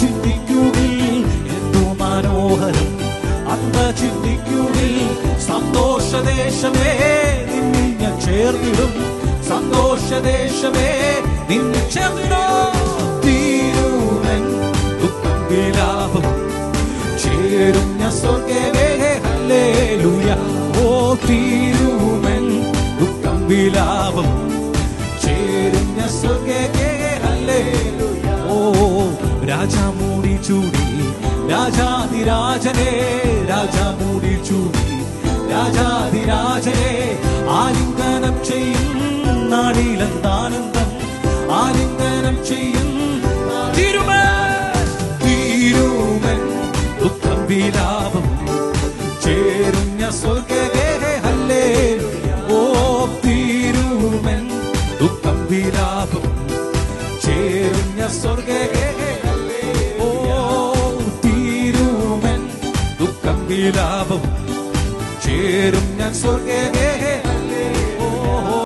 ചിന്തിക്കുവിൽ എന്തു മനോഹരം. അന്ന് ചിന്തിക്കുവിൽ സന്തോഷദേശമേ നിന്നിൽ ഞാൻ ചേർന്നിടും. സന്തോഷദേശമേ നിന്നിൽ ചേർന്നിടോ. തീരൂരൻ ദുഃഖം വിലാപം ചേരും ഞാൻ സ്വർഗമേ ഹല്ലേലൂയ. ഓ തീരൂരൻ ദുഃഖം വിലാപം രാജാ മൂടി ചൂടി. രാജാതിരാജനെ രാജാ മൂടി ചൂടി. രാജാതിരാജനെ ആലിംഗനം ചെയ്യും നാടിലെന്താനന്ദം ആലിംഗനം ചെയ്യും തിരുമൻ തിരുമൻ ദുഃഖം വിലാപം. ചേരുന്ന സ്വർഗേ ഹല്ലേ ഓ തിരുമൻ ദുഃഖം വിലാപം. ചേരുന്ന സ്വർഗേ വിലാപം ചേരും ഞാൻ സ്വർഗേ